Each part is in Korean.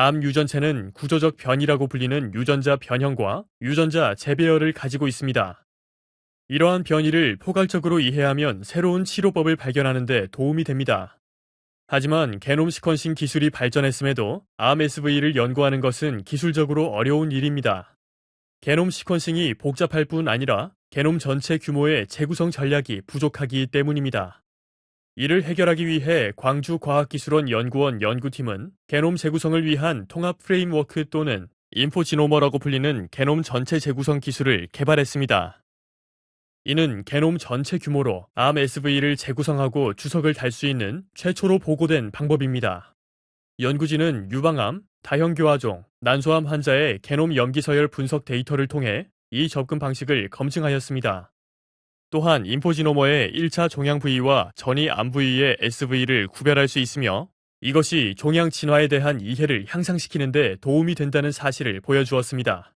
암 유전체는 구조적 변이라고 불리는 유전자 변형과 유전자 재배열을 가지고 있습니다. 이러한 변이를 포괄적으로 이해하면 새로운 치료법을 발견하는 데 도움이 됩니다. 하지만 게놈 시퀀싱 기술이 발전했음에도 암 SV를 연구하는 것은 기술적으로 어려운 일입니다. 게놈 시퀀싱이 복잡할 뿐 아니라 게놈 전체 규모의 재구성 전략이 부족하기 때문입니다. 이를 해결하기 위해 광주과학기술원 연구원 연구팀은 게놈 재구성을 위한 통합 프레임워크 또는 인포지노머라고 불리는 게놈 전체 재구성 기술을 개발했습니다. 이는 게놈 전체 규모로 암 SV를 재구성하고 주석을 달 수 있는 최초로 보고된 방법입니다. 연구진은 유방암, 다형교화종, 난소암 환자의 게놈 염기서열 분석 데이터를 통해 이 접근 방식을 검증하였습니다. 또한 인포지노머의 1차 종양 부위와 전이 암 부위의 SV를 구별할 수 있으며 이것이 종양 진화에 대한 이해를 향상시키는 데 도움이 된다는 사실을 보여주었습니다.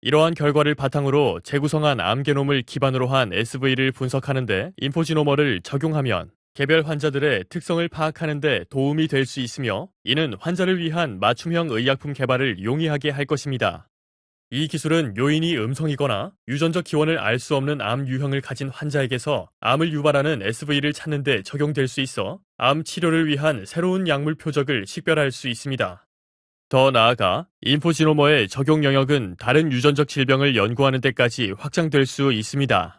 이러한 결과를 바탕으로 재구성한 암 게놈을 기반으로 한 SV를 분석하는데 인포지노머를 적용하면 개별 환자들의 특성을 파악하는 데 도움이 될 수 있으며 이는 환자를 위한 맞춤형 의약품 개발을 용이하게 할 것입니다. 이 기술은 요인이 음성이거나 유전적 기원을 알 수 없는 암 유형을 가진 환자에게서 암을 유발하는 SV를 찾는 데 적용될 수 있어 암 치료를 위한 새로운 약물 표적을 식별할 수 있습니다. 더 나아가 인포지노머의 적용 영역은 다른 유전적 질병을 연구하는 데까지 확장될 수 있습니다.